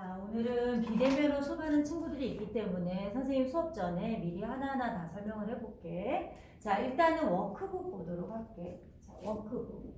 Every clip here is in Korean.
자, 오늘은 비대면으로 수업하는 친구들이 있기 때문에 선생님 수업 전에 미리 하나하나 다 설명을 해볼게. 자, 일단은 워크북 보도록 할게. 자, 워크북.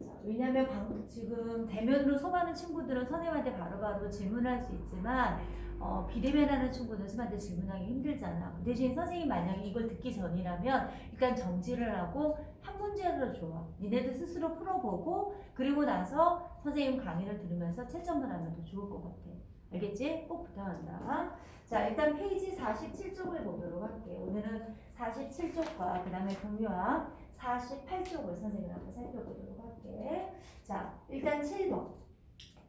자, 왜냐면 방, 지금 대면으로 수업하는 친구들은 선생님한테 바로바로 질문할 수 있지만 어, 비대면 하는 친구는 선생님한테 질문하기 힘들잖아. 그 대신 선생님 만약에 이걸 듣기 전이라면 일단 정지를 하고 한 문제를 줘. 니네들 스스로 풀어보고 그리고 나서 선생님 강의를 들으면서 채점을 하면 더 좋을 것 같아. 알겠지? 꼭 부탁한다. 자, 일단 페이지 47쪽을 보도록 할게. 오늘은 47쪽과 그 다음에 동료와 48쪽을 선생님이 한번 살펴보도록 할게. 자, 일단 7번.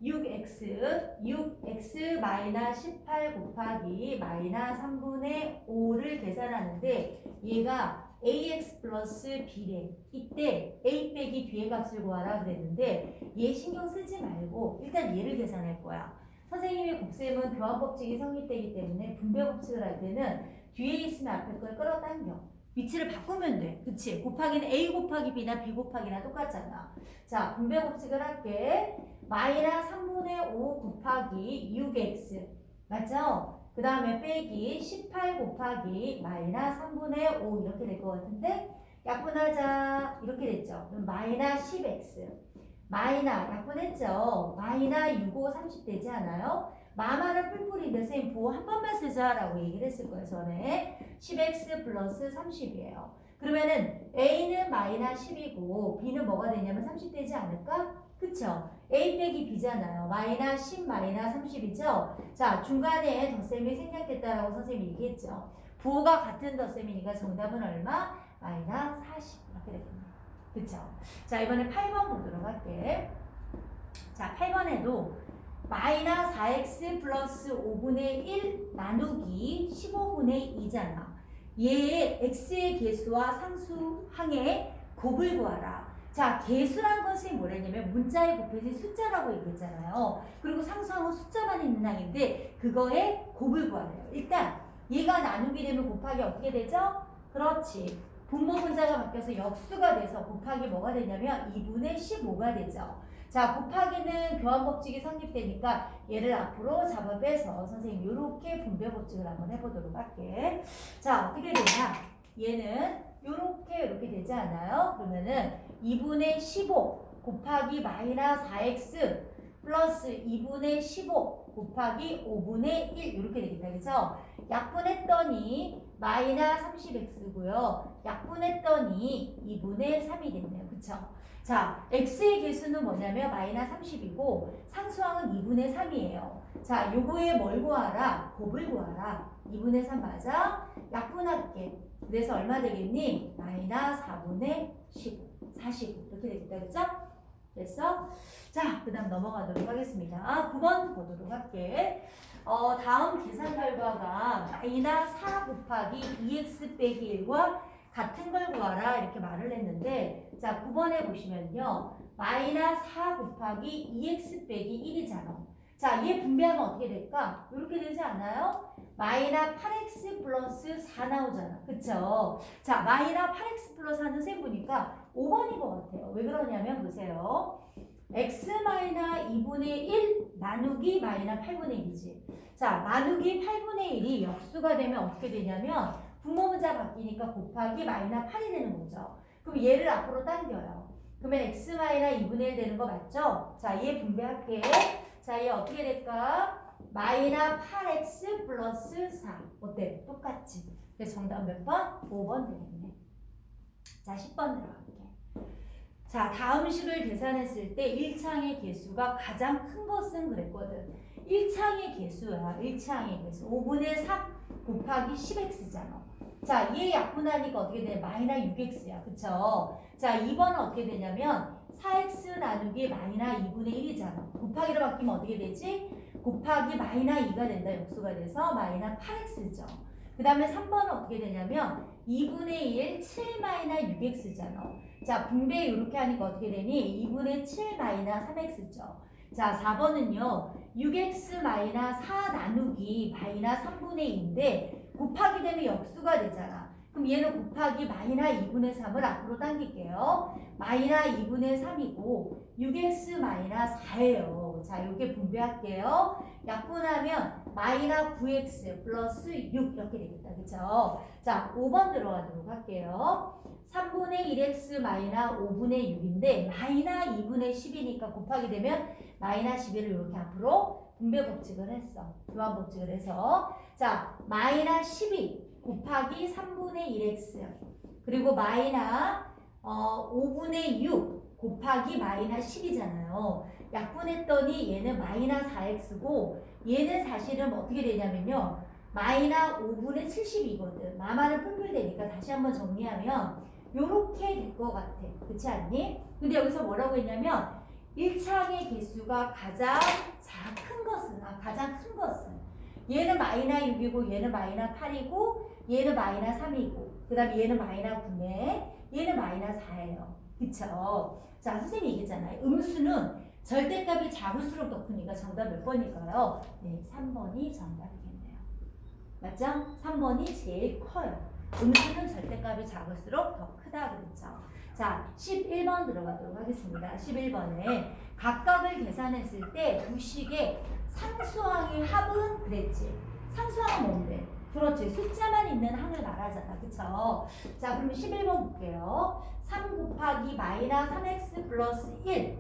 6x, 6x 마이너 18 곱하기 마이너 3분의 5를 계산하는데 얘가 ax 플러스 b래. 이때 a 빼기 b의 값을 구하라 그랬는데 얘 신경 쓰지 말고 일단 얘를 계산할 거야. 선생님의 곱셈은 교환법칙이 성립되기 때문에 분배법칙을 할 때는 뒤에 있으면 앞에 걸 끌어당겨. 위치를 바꾸면 돼. 그치? 곱하기는 a 곱하기 b나 b 곱하기나 똑같잖아. 자, 분배법칙을 할게. 마이너 3분의 5 곱하기 6x. 맞죠? 그 다음에 빼기 18 곱하기 마이너 3분의 5 이렇게 될 것 같은데 약분하자 이렇게 됐죠. 그럼 마이너 10x 마이너 약분했죠. 마이너 6, 5, 30 되지 않아요? 마마를 뿔뿔인데 선생님 보호 한 번만 쓰자라고 얘기를 했을 거예요. 전에 10x 플러스 30이에요. 그러면은 a는 마이너 10이고 b는 뭐가 되냐면 30 되지 않을까? 그쵸? a 빼기 b잖아요. 마이너 10 마이너 30이죠? 자 중간에 덧셈이 생략됐다라고 선생님이 얘기했죠. 부호가 같은 덧셈이니까 정답은 얼마? 마이너 40 이렇게 되겠네요. 그쵸? 자 이번에 8번 보도록 할게. 자 8번에도 마이너 4x 플러스 5분의 1 나누기 15분의 2잖아. 얘의 x의 개수와 상수항의 곱을 구하라. 자, 개수란 것이 뭐냐면 문자에 곱해진 숫자라고 얘기했잖아요. 그리고 상수항은 숫자만 있는 항인데 그거의 곱을 구하래요. 일단 얘가 나누게 되면 곱하기 어떻게 되죠? 그렇지. 분모 분자가 바뀌어서 역수가 돼서 곱하기 뭐가 되냐면 2분의 15가 되죠. 자, 곱하기는 교환 법칙이 성립되니까 얘를 앞으로 잡아 빼서 선생님 이렇게 분배 법칙을 한번 해보도록 할게. 자, 어떻게 되냐? 얘는 요렇게 이렇게 되지 않아요? 그러면은 2분의 15 곱하기 마이너 4x 플러스 2분의 15 곱하기 5분의 1 이렇게 되겠다. 그죠? 약분했더니 마이너 30x고요. 약분했더니 2분의 3이 됐네요. 그쵸? 자, x의 개수는 뭐냐면 마이너 30이고 상수항은 2분의 3이에요. 자, 요거에 뭘 구하라? 곱을 구하라. 2분의 3 맞아? 약분할게. 그래서 얼마 되겠니? 마이너 4분의 15, 45 이렇게 되겠다. 그죠? 됐어? 자, 그 다음 넘어가도록 하겠습니다. 9번 보도록 할게. 어, 다음 계산 결과가 마이너 4 곱하기 2x 빼기 1과 같은 걸 구하라 이렇게 말을 했는데 자 9번에 보시면요 마이너 4 곱하기 2x 빼기 1이잖아 자 얘 분배하면 어떻게 될까? 이렇게 되지 않아요? 마이너 8x 플러스 4 나오잖아 그쵸? 자 마이너 8x 플러스 4는 세 보니까 5번인 것 같아요 왜 그러냐면 보세요 x 마이너 2분의 1 나누기 마이너 8분의 1이지 자 나누기 8분의 1이 역수가 되면 어떻게 되냐면 분모 문자 바뀌니까 곱하기 마이너 8이 되는 거죠. 그럼 얘를 앞으로 당겨요. 그러면 x 마이너 2분의 1 되는 거 맞죠? 자, 얘 분배할게. 자, 얘 어떻게 될까? 마이너 8x 플러스 4. 어때? 똑같지? 그래서 정답 몇 번? 5번 되겠네. 자, 10번 들어갈게. 자, 다음 식을 계산했을 때 1창의 개수가 가장 큰 것은 그랬거든. 1창의 개수야. 1창의 개수. 5분의 3 곱하기 10x잖아. 자, 얘 약분하니까 어떻게 돼? 마이너 6x야. 그쵸? 자, 2번은 어떻게 되냐면 4x 나누기 마이너 2분의 1이잖아. 곱하기로 바뀌면 어떻게 되지? 곱하기 마이너 2가 된다. 역수가 돼서 마이너 8x죠. 그 다음에 3번은 어떻게 되냐면 2분의 1, 7 마이너 6x잖아. 자, 분배 이렇게 하니까 어떻게 되니? 2분의 7 마이너 3x죠. 자, 4번은요. 6x 마이너 4 나누기 마이너 3분의 2인데 곱하기 되면 역수가 되잖아. 그럼 얘는 곱하기 마이너 2분의 3을 앞으로 당길게요. 마이너 2분의 3이고 6x 마이너 4예요. 자, 이렇게 분배할게요. 약분하면 마이너 9x 플러스 6 이렇게 되겠다. 그쵸? 자, 5번 들어가도록 할게요. 3분의 1x 마이너 5분의 6인데 마이너 2분의 10이니까 곱하기 되면 마이너 11을 이렇게 앞으로 분배 법칙을 했어. 교환 법칙을 해서 자, 마이너 12 곱하기 3분의 1x 그리고 마이너 어, 5분의 6 곱하기 마이너 10이잖아요. 약분했더니 얘는 마이너 4x고 얘는 사실은 뭐 어떻게 되냐면요. 마이너 5분의 70이거든. 마마는 분별되니까 다시 한번 정리하면 요렇게 될 것 같아. 그렇지 않니? 근데 여기서 뭐라고 했냐면 1차항의 개수가 가장 자- 큰 것은 아, 가장 큰 것은 얘는 마이너 6이고 얘는 마이너 8이고 얘는 마이너 3이고 그 다음에 얘는 마이너 9네 얘는 마이너 4예요. 그쵸? 자 선생님이 얘기했잖아요. 음수는 절대값이 작을수록 더 크니까 정답 몇 번일까요? 네 3번이 정답이겠네요. 맞죠? 3번이 제일 커요. 음수는 절대값이 작을수록 더 크다 그랬죠. 자, 11번 들어가도록 하겠습니다. 11번에 각각을 계산했을 때 두 식의 상수항의 합은 그랬지. 상수항은 뭔데? 그렇지. 숫자만 있는 항을 말하잖아. 그쵸? 자, 그러면 11번 볼게요. 3 곱하기 마이너 3x 플러스 1.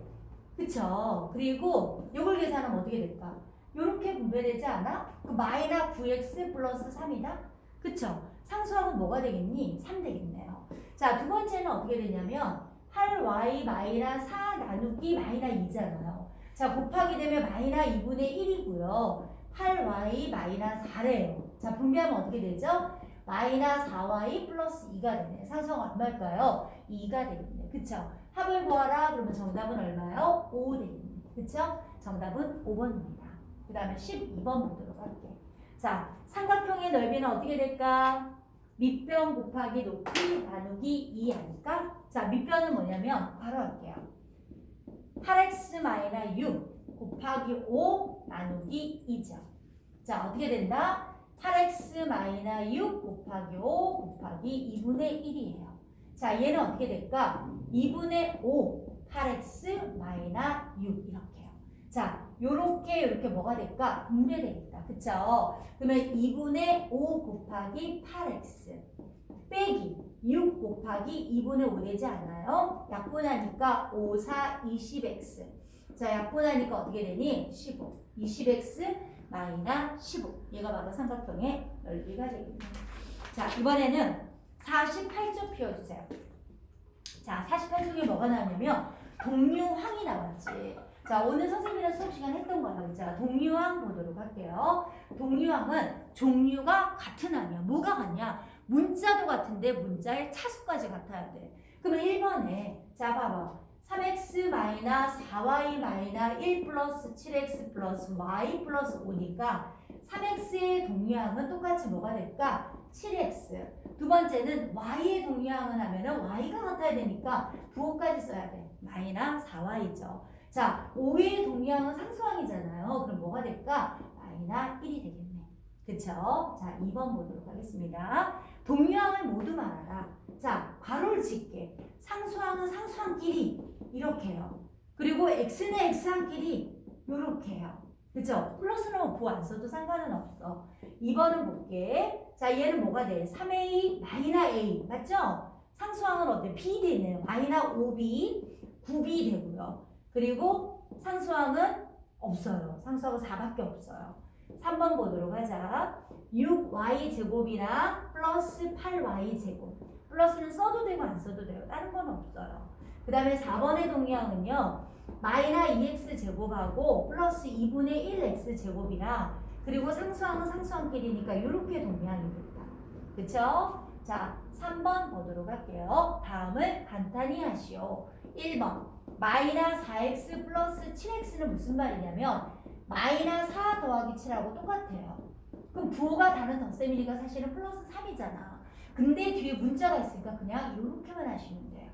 그쵸? 그리고 이걸 계산하면 어떻게 될까? 이렇게 분배되지 않아? 그 마이너 9x 플러스 3이다? 그쵸? 상수항은 뭐가 되겠니? 3 되겠네요. 자, 두 번째는 어떻게 되냐면 8y 마이너 4 나누기 마이너 2잖아요. 자, 곱하기 되면 마이너 2분의 1이고요. 8y 마이너 4래요. 자, 분배하면 어떻게 되죠? 마이너 4y 플러스 2가 되네. 상수항 얼마일까요? 2가 되겠네. 그쵸? 합을 구하라. 그러면 정답은 얼마요? 5 되겠네. 그쵸? 정답은 5번입니다. 그 다음에 12번 보도록 할게. 자, 삼각형의 넓이는 어떻게 될까? 밑변 곱하기 높이 나누기 2 하니까? 자 밑변은 뭐냐면 바로 할게요. 8x 마이너 6 곱하기 5 나누기 2죠. 자 어떻게 된다? 8x 마이너 6 곱하기 5 곱하기 2분의 1이에요. 자 얘는 어떻게 될까? 2분의 5 8x 마이너 6 이렇게요. 자 요렇게 요렇게 뭐가 될까? 분배되겠다. 그쵸? 그러면 2분의 5 곱하기 8x 빼기 6 곱하기 2분의 5 되지 않아요? 약분하니까 5, 4, 20x 자 약분하니까 어떻게 되니? 15 20x 마이너 15 얘가 바로 삼각형의 넓이가 되겠네요. 자 이번에는 48쪽 피워주세요. 자 48쪽에 뭐가 나왔냐면 동류항이 나왔지 자 오늘 선생님이랑 수업 시간 했던 거예요. 자 동류항 보도록 할게요. 동류항은 종류가 같은 항이야. 뭐가 같냐? 문자도 같은데 문자의 차수까지 같아야 돼. 그러면 1번에 자 봐봐. 3x 마이너 4y 마이너 1 플러스 7x 플러스 y 플러스 5니까 3x의 동류항은 똑같이 뭐가 될까? 7x. 두 번째는 y의 동류항은 하면은 y가 같아야 되니까 부호까지 써야 돼. 마이너 4y죠. 자, 5의 동량은 상수항이잖아요. 그럼 뭐가 될까? 마이너 1이 되겠네. 그쵸? 자, 2번 보도록 하겠습니다. 동량을 모두 말하라. 자, 괄호를 짓게. 상수항은 상수항끼리 이렇게 해요. 그리고 x는 x항끼리 이렇게 해요. 그쵸? 플러스는 뭐 부호 안 써도 상관은 없어. 2번은 볼게. 자, 얘는 뭐가 돼? 3a 마이너 a. 맞죠? 상수항은 어때? b 되네요. 마이너 5b, 9b 되고요. 그리고 상수항은 없어요. 상수항은 4밖에 없어요. 3번 보도록 하자. 6y 제곱이랑 플러스 8y 제곱. 플러스는 써도 되고 안 써도 돼요. 다른 건 없어요. 그 다음에 4번의 동량은요. 마이너 2x 제곱하고 플러스 2분의 1x 제곱이랑 그리고 상수항은 상수항끼리니까 이렇게 동량이겠다. 그쵸? 자, 3번 보도록 할게요. 다음을 간단히 하시오. 1번. 마이너 4x 플러스 7x는 무슨 말이냐면 마이너 4 더하기 7하고 똑같아요. 그럼 부호가 다른 덧셈이니까 사실은 플러스 3이잖아. 근데 뒤에 문자가 있으니까 그냥 이렇게만 하시면 돼요.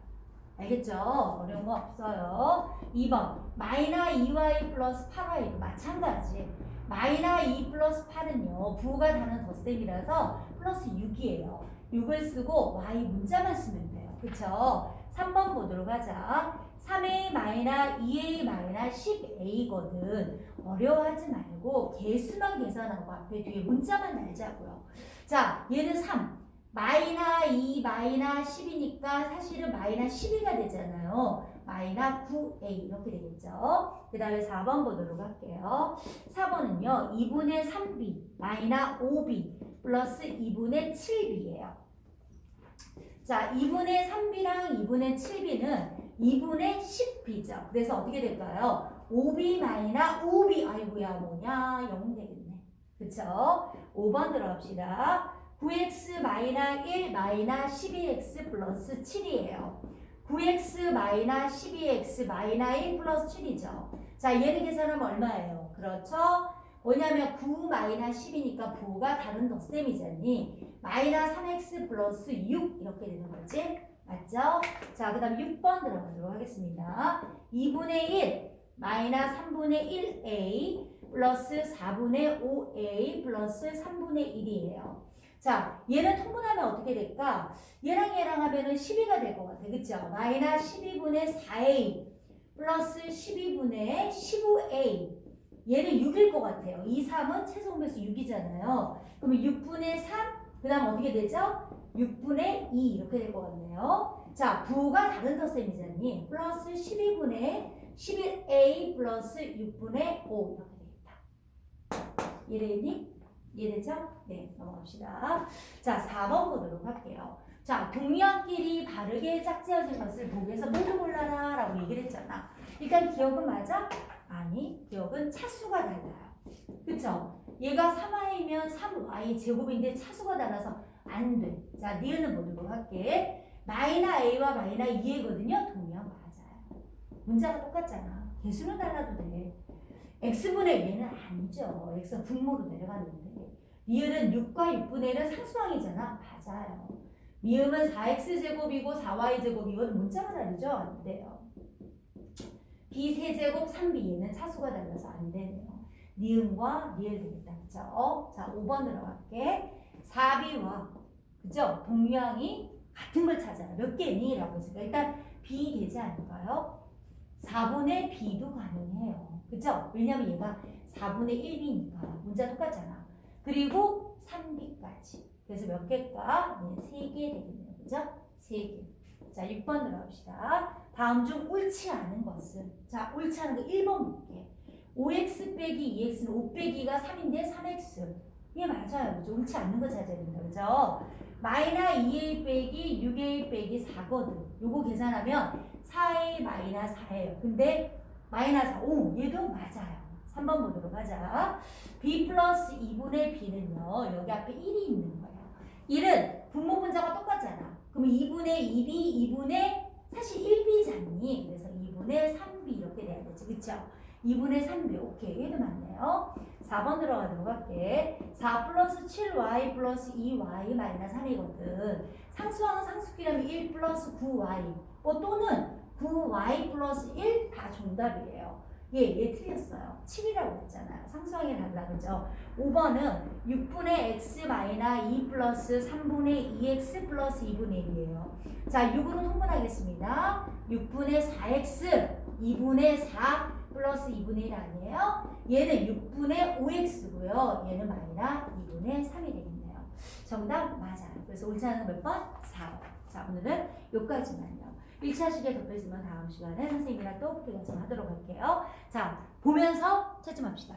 알겠죠? 어려운 거 없어요. 2번 마이너 2y 플러스 8y 마찬가지. 마이너 2 플러스 8은요 부호가 다른 덧셈이라서 플러스 6이에요. 6을 쓰고 y 문자만 쓰면 돼요. 그쵸? 3번 보도록 하자. 3a 마이너 2a 마이너 10a거든. 어려워하지 말고 개수만 계산하고 앞에 뒤에 문자만 달자고요. 자, 얘는 3. 마이너 2 마이너 10이니까 사실은 마이너 12가 되잖아요. 마이너 9a 이렇게 되겠죠. 그 다음에 4번 보도록 할게요. 4번은요. 2분의 3b 마이너 5b 플러스 2분의 7b예요. 자, 2분의 3b랑 2분의 7b는 2분의 10b죠. 그래서 어떻게 될까요? 5b 마이너 5b 아이고야 뭐냐 0 되겠네. 그쵸? 5번 들어갑시다. 9x 마이너 1 마이너 12x 플러스 7이에요. 9x 마이너 12x 마이너 1 플러스 7이죠. 자, 얘를 계산하면 얼마예요? 그렇죠? 뭐냐면 9 마이너 10이니까 부호가 다른 덧셈이잖니. 마이너 3x 플러스 6 이렇게 되는 거지. 맞죠? 자, 그 다음 6번 들어가도록 하겠습니다. 2분의 1 마이너 3분의 1a 플러스 4분의 5a 플러스 3분의 1이에요. 자, 얘는 통분하면 어떻게 될까? 얘랑 얘랑 하면은 12가 될 것 같아. 그쵸? 마이너 12분의 4a 플러스 12분의 15a 얘는 6일 것 같아요. 이 3은 최소배수 6이잖아요. 그러면 6분의 3, 그 다음 어떻게 되죠? 6분의 2 이렇게 될 것 같네요. 자, 부호가 다른 덧셈이잖니. 플러스 12분의 11a 플러스 6분의 5 이렇게 되겠다. 이해되니? 이해되죠? 네, 넘어갑시다. 자, 4번 보도록 할게요. 자, 동양끼리 바르게 짝지어진 것을 보기에서 모두 골라라 라고 얘기를 했잖아. 일단 기억은 맞아? 아니, 기억은 차수가 달라요. 그쵸? 얘가 3y면 3y 제곱인데 차수가 달라서 안 돼. 자, 니은은 보도록 할게. 마이너 a와 마이너 2이거든요. 동양 맞아요. 문자가 똑같잖아. 개수는 달라도 돼. x분의 얘는 아니죠. x가 분모로 내려갔는데. 미음은 6과 6분의 1은 상수항이잖아. 맞아요. 미음은 4x제곱이고 4y제곱 이건 문자가 다르죠? 안 돼요. b세제곱 3b는 차수가 달라서 안 되네요. 니은과 니을 되겠다. 그쵸? 자, 5번 들어갈게. 4b와 그죠? 동양이 같은 걸 찾아요. 몇 개니? 라고 했으니까 일단 b 되지 않을까요? 4분의 b도 가능해요. 그죠? 왜냐면 얘가 4분의 1b니까 문자 똑같잖아. 그리고 3b까지. 그래서 몇 개일까? 네, 3개 되겠네요. 그죠? 3개. 자, 6번 들어갑시다. 다음 중 옳지 않은 것은 자, 옳지 않은 거 1번 볼게. 5x 빼기 2x는 5 빼기가 3인데 3x. 이게 맞아요. 그죠? 옳지 않는 거 찾아야 된다. 그죠? 마이너 2a 빼기 6a 빼기 4거든. 요거 계산하면 4a 마이너 4예요. 근데 마이너 4. 오, 얘도 맞아요. 3번 보도록 하자. b 플러스 2분의 b는요. 여기 앞에 1이 있는 거예요. 1은 분모 분자가 똑같잖아. 그럼 2분의 2b, 2분의 사실 1b잖니. 그래서 2분의 3b 이렇게 돼야 되지. 그쵸? 2분의 3b. 오케이. 얘도 맞네요. 4번 들어가도록 할게. 4 플러스 7y 플러스 2y 마이너스 3이거든. 상수항은 상수끼라면 1 플러스 9y. 뭐 또는 9y 플러스 1 다 정답이에요. 예, 얘 틀렸어요. 7이라고 했잖아요. 상수항이 달라, 그죠? 5번은 6분의 x 마이너 2 플러스 3분의 2x 플러스 2분의 1이에요. 자, 6으로 통분하겠습니다. 6분의 4x, 2분의 4 플러스 2분의 1 아니에요? 얘는 6분의 5x고요. 얘는 마이너 2분의 3이 되겠네요. 정답 맞아요. 그래서 옳지 않은 건몇 번? 4번. 자, 오늘은 여기까지만요. 1차 시계 덧배지만 다음 시간에 선생님이랑 또 같이 하도록 할게요. 자, 보면서 채점합시다.